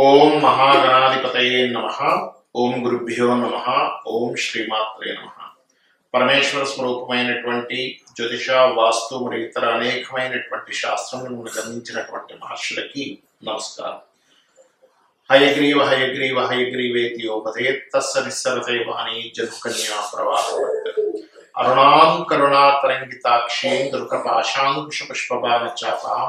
ఓం మహాగణాధిపతయే నమ ఓం గురుభ్యో నమ ఓం శ్రీమాత్రే నమ పరమేశ్వర స్వరూపమైనటువంటి జ్యోతిష వాస్తు మరియు ఇతర అనేకమైనటువంటి శాస్త్రములను గమనించినటువంటి మహర్షులకి నమస్కారం హయగ్రీవ హయగ్రీవ హయగ్రీవేతి యోపదేత్తస్స నిస్సరతే వాణి జన్కన్యా ప్రవాహ అరుణాం కరుణాతరంగితాక్షీం దుర్గపాశాంకుశ పుష్పబాణ చాపాం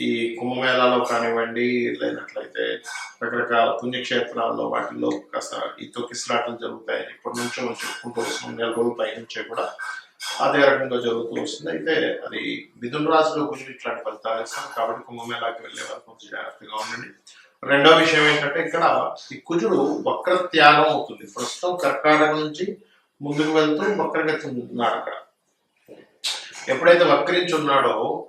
ఈ కుంభమేళాలో కానివ్వండి లేనట్లయితే రకరకాల పుణ్యక్షేత్రాల్లో వాటిల్లో కాస్త ఈ తొక్కిసలాటలు జరుగుతాయని ఇప్పటి నుంచో మనం చెప్పుకుంటూ వస్తున్నాం. నెల రోజుల పై నుంచే కూడా అదే రకంగా జరుగుతూ వస్తుంది. అయితే అది మిథున రాశిలో కుజుడు ఇట్లాంటి ఫలితాలు ఇస్తాం. కాబట్టి కుంభమేళాకి వెళ్ళే వరకు కొంచెం జాగ్రత్తగా ఉండండి. రెండో విషయం ఏంటంటే ఇక్కడ ఈ కుజుడు వక్ర త్యాగం అవుతుంది. ప్రస్తుతం కర్కాటక నుంచి ముందుకు వెళ్తూ వక్రగతి ఉన్నాడు అక్కడ. ఎప్పుడైతే వక్రించి ఉన్నాడో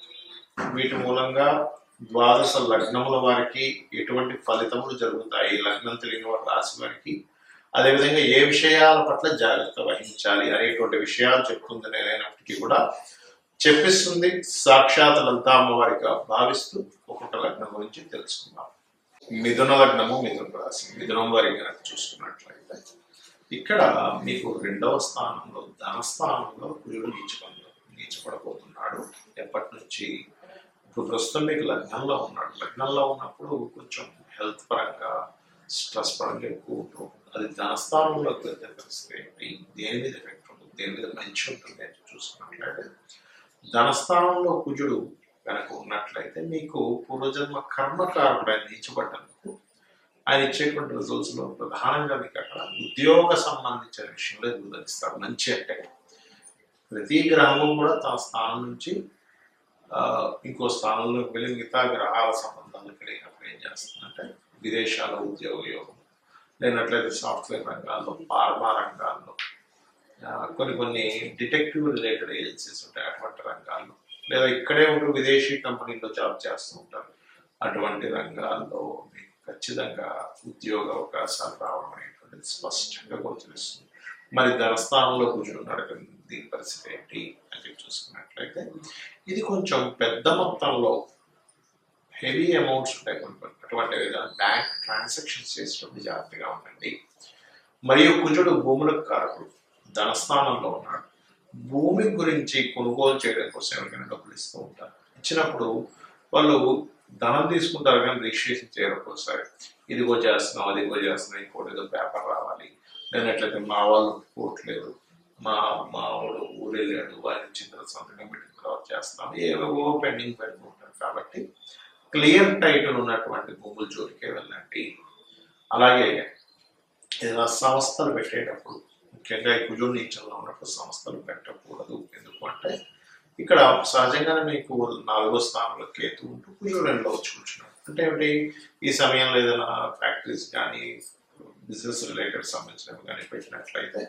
వీటి మూలంగా ద్వాదశ లగ్నముల వారికి ఎటువంటి ఫలితములు జరుగుతాయి? లగ్నం తెలియని వారి రాశి వారికి అదేవిధంగా ఏ విషయాల పట్ల జాగ్రత్త వహించాలి అనేటువంటి విషయాలు చెప్తుంది నేనైనప్పటికీ కూడా చెప్పిస్తుంది. సాక్షాత్ లలితా అమ్మవారిగా భావిస్తూ ఒక్కొక్క లగ్నం గురించి తెలుసుకుందాం. మిథున లగ్నము మిథున రాశి. మిథునం వారి కనుక చూసుకున్నట్లయితే ఇక్కడ మీకు రెండవ స్థానంలో ధనస్థానంలో కుజుడు నీచపడు నీచపడబోతున్నాడు. ఎప్పటి నుంచి ఇప్పుడు ప్రస్తుతం మీకు లగ్నంలో ఉన్నాడు. లగ్నంలో ఉన్నప్పుడు కొంచెం హెల్త్ పరంగా స్ట్రెస్ పరంగా ఎక్కువ ఉంటుంది. అది ధనస్థానంలోకి వెళ్తే పరిస్థితి ఏంటి? దేని మీద ఎఫెక్ట్ ఉంటుంది? దేని మీద మంచి ఉంటుంది అని చూసుకున్నట్లయితే ధనస్థానంలో కుజుడు కనుక ఉన్నట్లయితే మీకు పూర్వజన్మ కర్మకారుడు ఆయన నీచబడ్డందుకు ఆయన ఇచ్చేటువంటి రిజల్ట్స్లో ప్రధానంగా మీకు అక్కడ ఉద్యోగ సంబంధించిన విషయంలో ఎదుగుదలిస్తారు మంచి అంటే ప్రతి గ్రహము కూడా తన స్థానం నుంచి ఇంకో స్థానంలోకి వెళ్ళి మిగతా గ్రహాల సంబంధాలు కలిగినప్పుడు ఏం చేస్తుందంటే విదేశాల ఉద్యోగ యోగం. లేనట్లయితే సాఫ్ట్వేర్ రంగాల్లో ఫార్మా రంగాల్లో కొన్ని కొన్ని డిటెక్టివ్ రిలేటెడ్ ఏజెన్సీస్ ఉంటాయి అటువంటి రంగాల్లో. లేదా ఇక్కడే ఉంటూ విదేశీ కంపెనీలో జాబ్ చేస్తూ ఉంటారు. అటువంటి రంగాల్లో మీకు ఖచ్చితంగా ఉద్యోగ అవకాశాలు రావడం అనేటువంటిది స్పష్టంగా గోచరిస్తుంది మరి ధనస్థానంలో కూర్చున్నాడు కదా, దీని పరిస్థితి ఏంటి అని చూసుకున్నట్లయితే ఇది కొంచెం పెద్ద మొత్తంలో హెవీ అమౌంట్స్ ఉంటాయి కొన్ని అటువంటి విధంగా బ్యాంక్ ట్రాన్సాక్షన్స్ చేసేటప్పుడు జాగ్రత్తగా ఉండండి. మరియు కుజుడు భూములకు కారకుడు ధనస్థానంలో ఉన్నాడు. భూమి గురించి కొనుగోలు చేయడం కోసం ఎవరికైనా డబ్బులు ఇస్తూ ఉంటారు. ఇచ్చినప్పుడు వాళ్ళు ధనం తీసుకుంటారు కానీ రిజిస్ట్రేషన్ చేయరు ఒక్కోసారి. ఇదిగో చేస్తున్నాం అదిగో చేస్తున్నాం ఇంకోటి ఏదో పేపర్ రావాలి. లేనట్లయితే మా వాళ్ళు పోవట్లేదు మా మా ఊరెళ్ళాడు వారి చిన్న సంతకం పెట్టిన తర్వాత చేస్తాం ఏవో పెండింగ్ పెట్టుకుంటారు కాబట్టి క్లియర్ టైటిల్ ఉన్నటువంటి భూముల జోలికే వెళ్ళండి. అలాగే ఏదైనా సంస్థలు పెట్టేటప్పుడు ముఖ్యంగా ఈ కుజుడు నీచంలో ఉన్నప్పుడు సంస్థలు పెట్టకూడదు. ఎందుకంటే ఇక్కడ సహజంగానే మీకు నాలుగో స్థానంలో కేతు ఉంటూ కుజుడు రెండులో వచ్చి కూర్చున్నాడు. అంటే ఏమిటి? ఈ సమయంలో ఏదైనా ఫ్యాక్టరీస్ కానీ బిజినెస్ రిలేటెడ్ సంబంధించినవి కానీ పెట్టినట్లయితే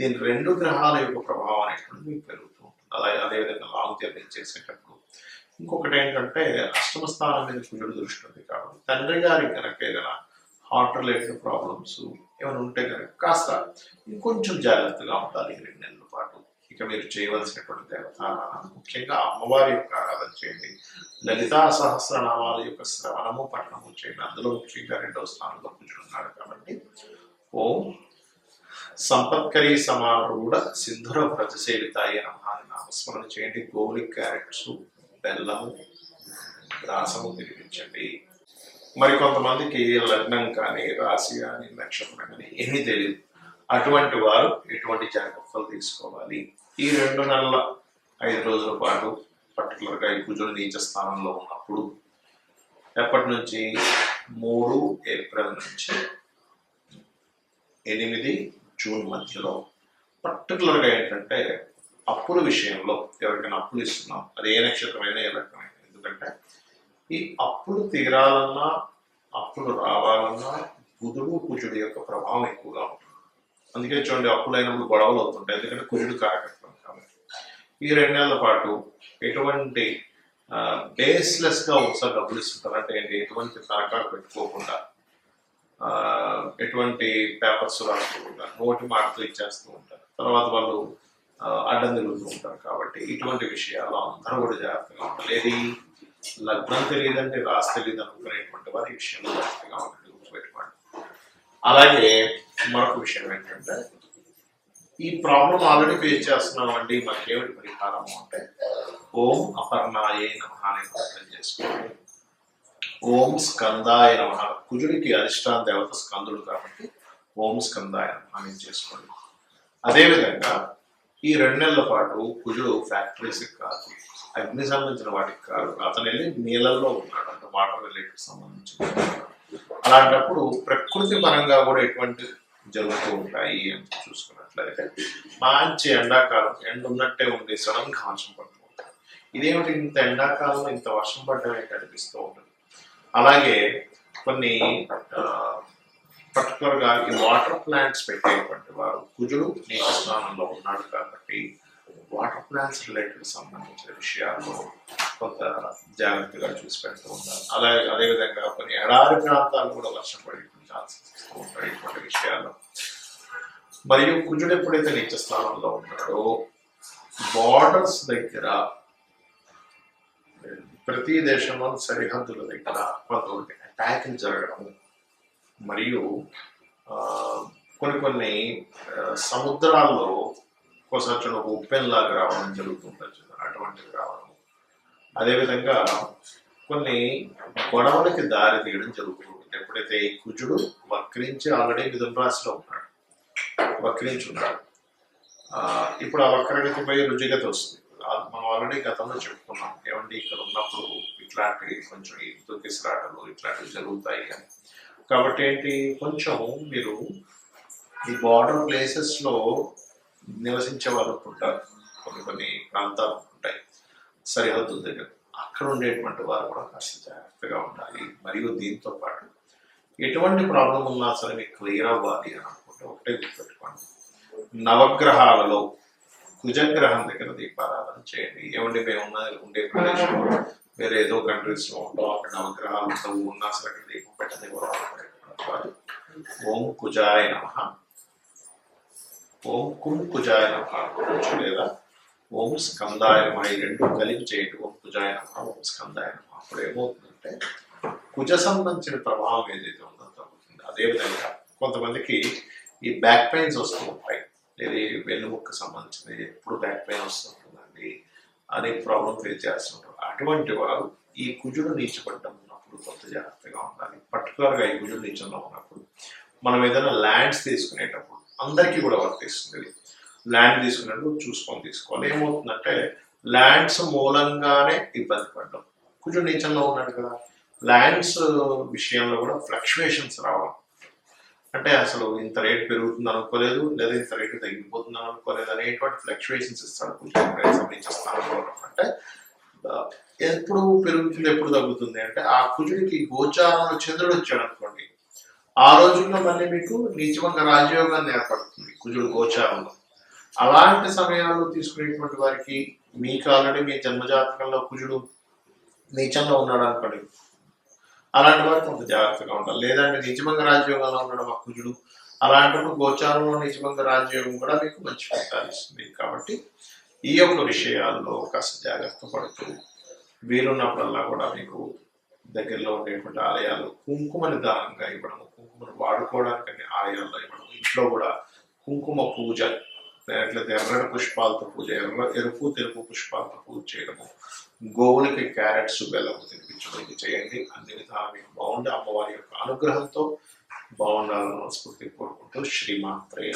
దీని రెండు గ్రహాల యొక్క ప్రభావం అనేటువంటిది మీకు పెరుగుతూ ఉంటుంది. అలాగే అదేవిధంగా లాంగ్ జర్నీ చేసేటప్పుడు ఇంకొకటి ఏంటంటే అష్టమ స్థానం మీద కుజుడు దృష్టి ఉంది కాబట్టి తండ్రి గారికి కనుక ఏదైనా హార్ట్ రిలేటెడ్ ప్రాబ్లమ్స్ ఏమైనా ఉంటే కనుక కాస్త ఇంకొంచెం జాగ్రత్తగా ఉండాలి ఈ రెండు నెలల పాటు. ఇక మీరు చేయవలసినటువంటి దేవతారాధన ముఖ్యంగా అమ్మవారి యొక్క ఆరాధన చేయండి. లలితా సహస్రనామాల యొక్క శ్రవణము పఠనము చేయండి. అందులో ముఖ్యంగా రెండవ స్థానంలో కూర్చున్నాడు కాబట్టి. ఓం సంపత్కరీ సమారూఢ సింధుర వ్రతసేవితాయి నమాని నామస్మరణ చేయండి. గోలి క్యారెట్స్ బెల్లము రాసము తినిపించండి. మరి కొంతమందికి లగ్నం కానీ రాశి కానీ నక్షత్రం కానీ ఏమీ తెలియదు. అటువంటి వారు ఎటువంటి జాగ్రత్తలు తీసుకోవాలి? ఈ రెండు నెలల ఐదు రోజుల పాటు పర్టికులర్గా ఈ కుజుడు నీచ స్థానంలో ఉన్నప్పుడు ఎప్పటి నుంచి? మూడు ఏప్రిల్ నుంచి. ఎనిమిది జూన్ మధ్యలో. పర్టికులర్గా ఏంటంటే అప్పుల విషయంలో ఎవరికైనా అప్పులు ఇస్తున్నాం. అది ఏ నక్షత్రమైనా ఏ రకమైన. ఎందుకంటే ఈ అప్పులు తీరాలన్నా అప్పులు రావాలన్నా బుధుడు కుజుడు యొక్క ప్రభావం ఎక్కువగా ఉంటుంది. అందుకే చూడండి అప్పులైనప్పుడు గొడవలు అవుతుంటాయి. ఎందుకంటే కుజుడు కారకత్వం కాబట్టి. ఈ రెండు నెలల పాటు ఎటువంటి బేస్లెస్గా ఒకసారి డబ్బులు ఇస్తుంటారు? అంటే ఏంటి? ఎటువంటి తనఖాలు పెట్టుకోకుండా ఎటువంటి పేపర్స్ రాసుకోకుండా నోటి మాటలు ఇచ్చేస్తూ ఉంటారు. తర్వాత వాళ్ళు అడ్డం తిరుగుతూ ఉంటారు కాబట్టి ఇటువంటి విషయాలు అందరూ కూడా జాగ్రత్తగా ఉండాలి. ఏది? లగ్నం తెలియదంటే రాసి తెలియదు అనుకునేటువంటి వారి విషయంలో జాగ్రత్తగా ఉంటుంది గుర్తుపెట్టుకోండి. అలాగే మరొక విషయం ఏంటంటే ఈ ప్రాబ్లం ఆల్రెడీ ఫేస్ చేస్తున్నాం అండి మనకేమిటి పరిహారం అంటే ఓం అపర్ణాయే నమ అనే ప్రార్థన చేసుకోండి. ఓం స్కందాయ నమ. కుజుడికి అధిష్టాన దేవత స్కందుడు కాబట్టి ఓం స్కందాయ నమ చేసుకోండి. అదేవిధంగా ఈ రెండు నెలల పాటు కుజుడు ఫ్యాక్టరీస్కి కాదు అగ్ని సంబంధించిన వాటికి కాదు అతను వెళ్ళి నీళ్ళల్లో ఉన్నాడు. అంటే వాటర్ రిలేటెడ్ సంబంధించిన అలాంటప్పుడు ప్రకృతి పరంగా కూడా ఎటువంటి జరుగుతూ ఉంటాయి అని చూసుకున్నట్లయితే. మంచి ఎండాకాలం ఎండ ఉన్నట్టే ఉంది సడన్గా వర్షం పడుతూ ఉంటుంది. ఇదేమిటి ఇంత ఎండాకాలంలో ఇంత వర్షం పడ్డమే కనిపిస్తూ అనిపిస్తూ ఉంటుంది. అలాగే కొన్ని పర్టికులర్గా ఈ వాటర్ ప్లాంట్స్ పెట్టేటువంటి వారు కుజుడు నీటి స్నానంలో ఉన్నాడు కాబట్టి వాటర్ ప్లాంట్స్ రిలేటెడ్ సంబంధించిన విషయాల్లో కొంత జాగ్రత్తగా చూసి పెడుతూ ఉంటారు అలాగే అదేవిధంగా కొన్ని ఎడారి ప్రాంతాలు కూడా వర్షం పడి ఛాన్సెస్ వస్తూ మరియు కుజుడు ఎప్పుడైతే నీచ స్థానంలో ఉన్నాడో బార్డర్స్ దగ్గర ప్రతి దేశంలో సరిహద్దుల దగ్గర కొంత అటాకింగ్ జరగడం మరియు కొన్ని కొన్ని సముద్రాల్లో ఒకసారి చూడండి ఒక ఉప్పెన్లాగా రావడం జరుగుతుంటుంది అటువంటివి రావడం. అదేవిధంగా కొన్ని గొడవలకి దారి తీయడం జరుగుతుంది ఎప్పుడైతే ఈ కుజుడు వక్రించి ఆల్రెడీ మిథున రాశిలో ఉన్నాడు వక్రించి ఉన్నాడు ఇప్పుడు ఆ వక్రగతి పోయి రుజుగతి వస్తుంది. మనం ఆల్రెడీ గతంలో చెప్పుకున్నాం ఏమంటే ఇక్కడ ఉన్నప్పుడు ఇట్లాంటివి కొంచెం ఈ తొక్కిసలాటలు ఇట్లాంటివి జరుగుతాయి అని. కాబట్టి ఏంటి కొంచెం మీరు ఈ బార్డర్ ప్లేసెస్లో నివసించే వాళ్ళు ఉంటారు. కొన్ని కొన్ని ప్రాంతాలు ఉంటాయి. సరిహద్దు దగ్గర. అక్కడ ఉండేటువంటి వారు కూడా కాస్త జాగ్రత్తగా ఉండాలి. మరియు దీంతో పాటు ఎటువంటి ప్రాబ్లం ఉన్నా సరే మీకు క్లియర్ అవ్వాలి అని అనుకుంటే ఒకటే గుర్తుపెట్టుకోండి. నవగ్రహాలలో కుజగ్రహం దగ్గర దీపారాధన చేయండి. ఏమండి మేము ఉన్న ఉండే ప్రదేశంలో వేరే ఏదో కంట్రీస్లో ఉంటాం అక్కడ నవగ్రహాలు ఉండవు ఉన్నా సరే అక్కడ దీపం పెట్టదే ఓం కుజాయ నమ. ఓం కుం కుజాయ నమ అనుకోవచ్చు లేదా ఓం స్కందాయ నమ. ఈ రెండు కలిపి చేయండి. ఓం కుజాయ నమ ఓం స్కందాయ నమ. అప్పుడు ఏమవుతుందంటే కుజ సంబంధించిన ప్రభావం ఏదైతే ఉందో తగ్గుతుంది. అదేవిధంగా కొంతమందికి ఈ బ్యాక్ పెయిన్స్ వస్తూ ఉంటాయి. ఇది వెన్నుముక్క సంబంధించినది ఎప్పుడు బ్యాక్ పెయిన్ వస్తుంటుందండి అనే ప్రాబ్లం ఫేస్ చేస్తుంటారు అటువంటి వారు ఈ కుజుడు నీచబడ్డం ఉన్నప్పుడు కొంత జాగ్రత్తగా ఉండాలి. పర్టికులర్గా ఈ కుజుడు నీచంలో ఉన్నప్పుడు మనం ఏదైనా ల్యాండ్స్ తీసుకునేటప్పుడు అందరికీ కూడా వర్తిస్తుంది ల్యాండ్ తీసుకునేటప్పుడు చూసుకొని తీసుకోవాలి. ఏమవుతుందంటే ల్యాండ్స్ మూలంగానే ఇబ్బంది పడ్డం. కుజుడు నీచంలో ఉన్నాడు కదా ల్యాండ్స్ విషయంలో కూడా ఫ్లక్చువేషన్స్ రావడం. అంటే అసలు ఇంత రేట్ పెరుగుతుంది అనుకోలేదు లేదా ఇంత రేటు తగ్గిపోతుంది అనుకోలేదు అనేటువంటి ఫ్లక్చువేషన్స్ ఇస్తాడు కొంచెం సంబంధించిన అంటే ఎప్పుడు పెరుగుతుంది ఎప్పుడు తగ్గుతుంది? అంటే ఆ కుజుడికి గోచారంలో చంద్రుడు వచ్చాడు అనుకోండి. ఆ రోజుల్లో మళ్ళీ మీకు నీచమంగా రాజయోగాన్ని ఏర్పడుతుంది కుజుడు గోచారంలో. అలాంటి సమయాల్లో తీసుకునేటువంటి వారికి మీకు ఆల్రెడీ మీ జన్మజాతకంలో కుజుడు నీచంలో ఉన్నాడు అనుకోండి. అలాంటి వారు కొంత జాగ్రత్తగా ఉండాలి. లేదంటే నిజమంగ రాజ్యోగంలో ఉండడం అక్కుజుడు అలాంటప్పుడు గోచారంలో నిజమంగ రాజ్యోగం కూడా మీకు మంచి ఫలితాలు ఇస్తుంది. కాబట్టి ఈ యొక్క విషయాల్లో కాస్త జాగ్రత్త పడుతూ వీలున్నప్పుడల్లా కూడా మీకు దగ్గరలో ఉండేటువంటి ఆలయాలు కుంకుమని దానంగా ఇవ్వడం కుంకుమను వాడుకోవడానికి ఆలయాల్లో ఇవ్వడం ఇంట్లో కూడా కుంకుమ పూజ లేకపోతే ఎర్రటి పుష్పాలతో పూజ ఎర్ర ఎరుపు తెలుపు పుష్పాలతో పూజ చేయడము గోవులకి క్యారెట్స్ బెల్లం తినిపించడం చేయండి. అన్ని విధాలు మీకు బాగుండి అమ్మవారి యొక్క అనుగ్రహంతో బాగుండాలని మనస్ఫూర్తి కోరుకుంటూ శ్రీమాత్రేయ